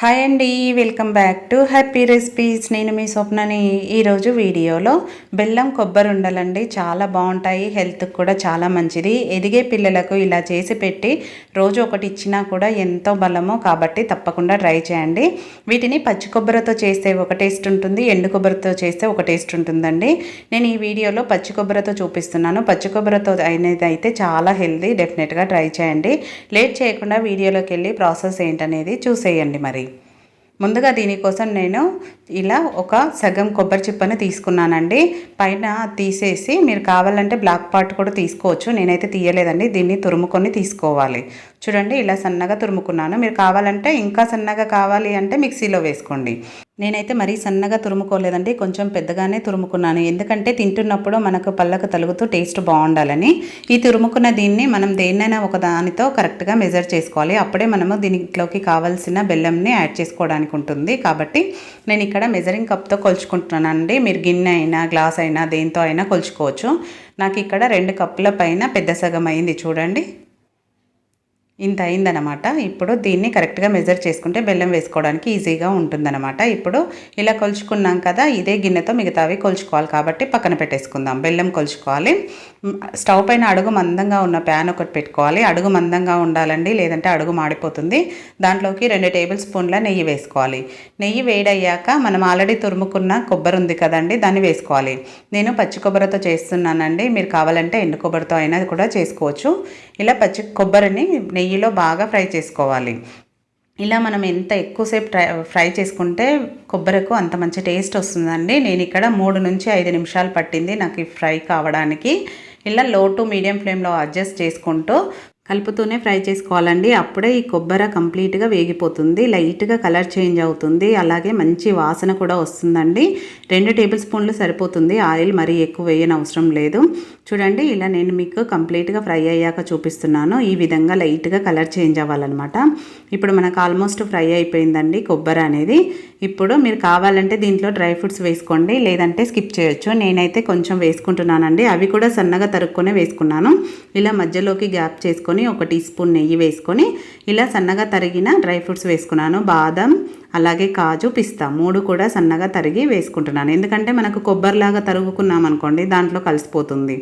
Hi అండి welcome back to happy recipes నేను మీ స్వప్నని ఈరోజు వీడియోలో బెల్లం కొబ్బరి ఉండలండి చాలా బాగుంటాయి హెల్త్కి కూడా చాలా మంచిది. ఎదిగే పిల్లలకు ఇలా చేసి పెట్టి రోజు ఒకటి ఇచ్చినా కూడా ఎంతో బలము కాబట్టి తప్పకుండా ట్రై చేయండి. వీటిని పచ్చి కొబ్బరితో చేస్తే ఒక టేస్ట్ ఉంటుంది ఎండు కొబ్బరితో చేస్తే ఒక టేస్ట్ ఉంటుందండి. నేను ఈ వీడియోలో పచ్చి కొబ్బరితో చూపిస్తున్నాను. పచ్చి కొబ్బరితో అనేది అయితే చాలా హెల్తీ డెఫినెట్గా ట్రై చేయండి. లేట్ చేయకుండా వీడియోలోకి వెళ్ళి ప్రాసెస్ ఏంటనేది చూసేయండి మరి. ముందుగా దీనికోసం నేను ఇలా ఒక సగం కొబ్బరి చిప్పను తీసుకున్నానండి. పైన తీసేసి మీరు కావాలంటే బ్లాక్ పార్ట్ కూడా తీసుకోవచ్చు. నేనైతే తీయలేదండి. దీన్ని తురుముకొని తీసుకోవాలి. చూడండి ఇలా సన్నగా తురుముకున్నాను. మీరు కావాలంటే ఇంకా సన్నగా కావాలి అంటే మిక్సీలో వేసుకోండి. నేనైతే మరీ సన్నగా తురుముకోలేదండి కొంచెం పెద్దగానే తురుముకున్నాను. ఎందుకంటే తింటున్నప్పుడు మనకు పళ్ళకు తలుగుతూ టేస్ట్ బాగుండాలని. ఈ తురుముకున్న దీన్ని మనం దేన్నైనా ఒక దానితో కరెక్ట్గా మెజర్ చేసుకోవాలి. అప్పుడే మనము దీనిలోకి కావాల్సిన బెల్లంని యాడ్ చేసుకోవడానికి ఉంటుంది. కాబట్టి నేను ఇక్కడ మెజరింగ్ కప్తో కొలుచుకుంటున్నానండి. మీరు గిన్నె అయినా గ్లాస్ అయినా దేంతో అయినా కొలుచుకోవచ్చు. నాకు ఇక్కడ రెండు కప్పుల పైన పెద్ద సగం అయింది చూడండి. ఇంత అయిందనమాట ఇప్పుడు దీన్ని కరెక్ట్గా మెజర్ చేసుకుంటే బెల్లం వేసుకోవడానికి ఈజీగా ఉంటుందన్నమాట. ఇప్పుడు ఇలా కొలుచుకున్నాం కదా ఇదే గిన్నెతో మిగతావి కొలుచుకోవాలి కాబట్టి పక్కన పెట్టేసుకుందాం. బెల్లం కొలుచుకోవాలి. స్టవ్ పైన అడుగు మందంగా ఉన్న ప్యాన్ ఒకటి పెట్టుకోవాలి. అడుగు మందంగా ఉండాలండి లేదంటే అడుగు మాడిపోతుంది. దాంట్లోకి రెండు టేబుల్ స్పూన్ల నెయ్యి వేసుకోవాలి. నెయ్యి వేడయ్యాక మనం ఆల్రెడీ తురుముకున్న కొబ్బరి ఉంది కదండి దాన్ని వేసుకోవాలి. నేను పచ్చి కొబ్బరితో చేస్తున్నానండి. మీరు కావాలంటే ఎండు కొబ్బరితో అయినా కూడా చేసుకోవచ్చు. ఇలా పచ్చి కొబ్బరిని నెయ్యి నెయ్యిలో బాగా ఫ్రై చేసుకోవాలి. ఇలా మనం ఎంత ఎక్కువసేపు ఫ్రై చేసుకుంటే కొబ్బరికి అంత మంచి టేస్ట్ వస్తుందండి. నేను ఇక్కడ మూడు నుంచి ఐదు నిమిషాలు పట్టింది నాకు ఈ ఫ్రై కావడానికి. ఇలా లో టు మీడియం ఫ్లేమ్లో అడ్జస్ట్ చేసుకుంటూ కలుపుతూనే ఫ్రై చేసుకోవాలండి. అప్పుడే ఈ కొబ్బరి కంప్లీట్గా వేగిపోతుంది. లైట్గా కలర్ చేంజ్ అవుతుంది. అలాగే మంచి వాసన కూడా వస్తుందండి. రెండు టేబుల్ స్పూన్లు సరిపోతుంది. ఆయిల్ మరీ ఎక్కువ వేయని అవసరం లేదు. చూడండి ఇలా నేను మీకు కంప్లీట్గా ఫ్రై అయ్యాక చూపిస్తున్నాను. ఈ విధంగా లైట్గా కలర్ చేంజ్ అవ్వాలన్నమాట. ఇప్పుడు మనకు ఆల్మోస్ట్ ఫ్రై అయిపోయిందండి కొబ్బరి అనేది. ఇప్పుడు మీరు కావాలంటే దీంట్లో డ్రై ఫ్రూట్స్ వేసుకోండి. లేదంటే స్కిప్ చేయొచ్చు. నేనైతే కొంచెం వేసుకుంటున్నానండి. అవి కూడా సన్నగా తరుక్కునే వేసుకున్నాను. ఇలా మధ్యలోకి గ్యాప్ చేసుకొని ఒక టీ స్పూన్ నెయ్యి వేసుకొని ఇలా సన్నగా తరిగిన డ్రై ఫ్రూట్స్ వేసుకున్నాను. బాదం అలాగే కాజు పిస్తా మూడు కూడా సన్నగా తరిగి వేసుకుంటున్నాను. ఎందుకంటే మనకు కొబ్బరిలాగా తరుగుకున్నాం అనుకోండి దాంట్లో కలిసిపోతుంది.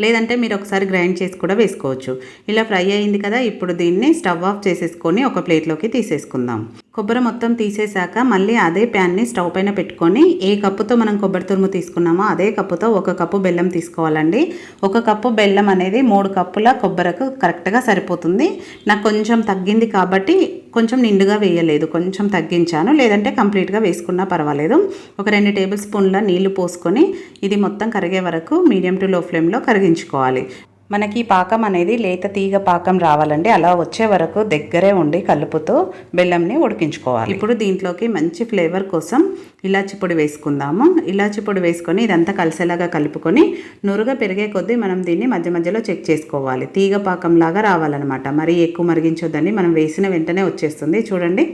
లేదంటే మీరు ఒకసారి గ్రైండ్ చేసి కూడా వేసుకోవచ్చు. ఇలా ఫ్రై అయింది కదా ఇప్పుడు దీన్ని స్టవ్ ఆఫ్ చేసేసుకొని ఒక ప్లేట్లోకి తీసేసుకుందాం. కొబ్బరి మొత్తం తీసేశాక మళ్ళీ అదే ప్యాన్ని స్టవ్ పైన పెట్టుకొని ఏ కప్పుతో మనం కొబ్బరి తురుము తీసుకున్నామో అదే కప్పుతో ఒక కప్పు బెల్లం తీసుకోవాలండి. ఒక కప్పు బెల్లం అనేది మూడు కప్పుల కొబ్బరకు కరెక్ట్గా సరిపోతుంది. నాకు కొంచెం తగ్గింది కాబట్టి కొంచెం నిండుగా వేయలేదు కొంచెం తగ్గించాను. లేదంటే కంప్లీట్గా వేసుకున్నా పర్వాలేదు. ఒక రెండు టేబుల్ స్పూన్ల నీళ్ళు పోసుకొని ఇది మొత్తం కరిగే వరకు మీడియం టు లో ఫ్లేమ్లో కరిగించుకోవాలి. మనకి పాకం అనేది లేత తీగ పాకం రావాలండి. అలా వచ్చే వరకు దగ్గరే ఉండి కలుపుతూ బెల్లంని ఉడికించుకోవాలి. ఇప్పుడు దీంట్లోకి మంచి ఫ్లేవర్ కోసం ఇలాచి పొడి వేసుకుందాము. ఇలాచి పొడి వేసుకొని ఇదంతా కలిసేలాగా కలుపుకొని నురుగా పెరిగే కొద్దీ మనం దీన్ని మధ్య మధ్యలో చెక్ చేసుకోవాలి. తీగ పాకంలాగా రావాలన్నమాట. మరి ఎక్కువ మరిగించొద్దని మనం వేసిన వెంటనే వచ్చేస్తుంది. చూడండి.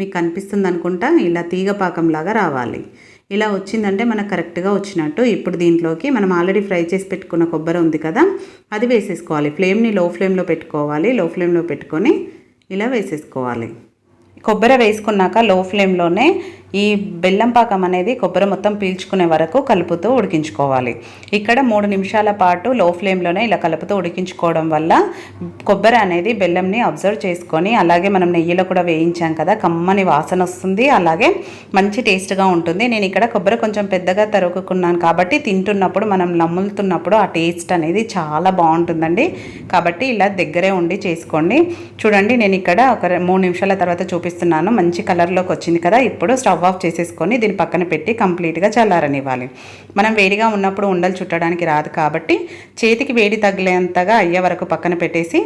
మీకు కనిపిస్తుంది అనుకుంటా ఇలా తీగ పాకంలాగా రావాలి. ఇలా వచ్చిందంటే మనకు కరెక్ట్గా వచ్చినట్టు. ఇప్పుడు దీంట్లోకి మనం ఆల్రెడీ ఫ్రై చేసి పెట్టుకున్న కొబ్బరి ఉంది కదా అది వేసేసుకోవాలి. ఫ్లేమ్ని లో ఫ్లేమ్లో పెట్టుకోవాలి. లో ఫ్లేమ్లో పెట్టుకొని ఇలా వేసేసుకోవాలి. కొబ్బరి వేసుకున్నాక లో ఫ్లేమ్లోనే ఈ బెల్లం పాకం అనేది కొబ్బరి మొత్తం పీల్చుకునే వరకు కలుపుతూ ఉడికించుకోవాలి. ఇక్కడ మూడు నిమిషాల పాటు లో ఫ్లేమ్లోనే ఇలా కలుపుతూ ఉడికించుకోవడం వల్ల కొబ్బరి అనేది బెల్లంని అబ్జర్వ్ చేసుకొని అలాగే మనం నెయ్యిలో కూడా వేయించాం కదా కమ్మని వాసన వస్తుంది అలాగే మంచి టేస్ట్గా ఉంటుంది. నేను ఇక్కడ కొబ్బరి కొంచెం పెద్దగా తరుగుకున్నాను కాబట్టి తింటున్నప్పుడు మనం నమ్ములుతున్నప్పుడు ఆ టేస్ట్ అనేది చాలా బాగుంటుందండి. కాబట్టి ఇలా దగ్గరే ఉండి చేసుకోండి. చూడండి నేను ఇక్కడ ఒక మూడు నిమిషాల తర్వాత చూపిస్తున్నాను. మంచి కలర్లోకి వచ్చింది కదా ఇప్పుడు స్టవ్ స్టవ్ ఆఫ్ చేసేసుకొని దీన్ని పక్కన పెట్టి కంప్లీట్గా చల్లారనివ్వాలి. మనం వేడిగా ఉన్నప్పుడు ఉండలు చుట్టడానికి రాదు కాబట్టి చేతికి వేడి తగిలేంతగా అయ్యే వరకు పక్కన పెట్టేసి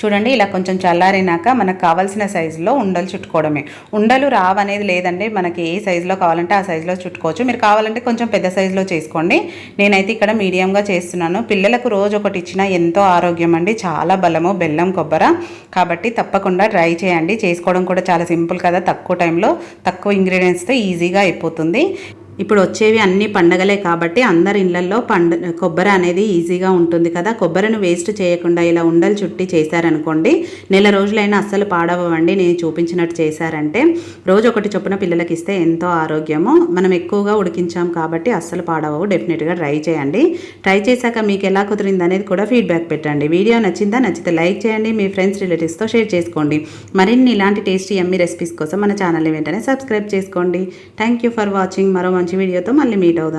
చూడండి ఇలా కొంచెం చల్లారినాక మనకు కావాల్సిన సైజులో ఉండలు చుట్టుకోవడమే. ఉండలు రావనేది లేదండి మనకి ఏ సైజులో కావాలంటే ఆ సైజులో చుట్టుకోవచ్చు. మీరు కావాలంటే కొంచెం పెద్ద సైజులో చేసుకోండి. నేనైతే ఇక్కడ మీడియంగా చేస్తున్నాను. పిల్లలకు రోజు ఒకటి ఇచ్చిన ఎంతో ఆరోగ్యం అండి. చాలా బలము బెల్లం కొబ్బర. కాబట్టి తప్పకుండా ట్రై చేయండి. చేసుకోవడం కూడా చాలా సింపుల్ కదా తక్కువ టైంలో తక్కువ ఇంగ్రీడియంట్స్తో ఈజీగా అయిపోతుంది. ఇప్పుడు వచ్చేవి అన్ని పండగలే కాబట్టి అందరి ఇళ్ళలో పండ కొబ్బరి అనేది ఈజీగా ఉంటుంది కదా. కొబ్బరిని వేస్ట్ చేయకుండా ఇలా ఉండలు చుట్టి చేశారనుకోండి నెల రోజులైనా అస్సలు పాడవండి నేను చూపించినట్టు చేశారంటే రోజు ఒకటి చొప్పున పిల్లలకి ఇస్తే ఎంతో ఆరోగ్యము. మనం ఎక్కువగా ఉడికించాం కాబట్టి అస్సలు పాడవవు. డెఫినెట్గా ట్రై చేయండి. ట్రై చేశాక మీకు ఎలా కుదిరింది అనేది కూడా ఫీడ్బ్యాక్ పెట్టండి. వీడియో నచ్చిందా? నచ్చితే లైక్ చేయండి. మీ ఫ్రెండ్స్ రిలేటివ్స్తో షేర్ చేసుకోండి. మరిన్ని ఇలాంటి టేస్టీ ఎమ్మి రెసిపీస్ కోసం మన ఛానల్ని వెంటనే సబ్స్క్రైబ్ చేసుకోండి. Thank you for watching. మరో మంచి వీడియోతో మళ్ళీ మీట్ అవుదాం.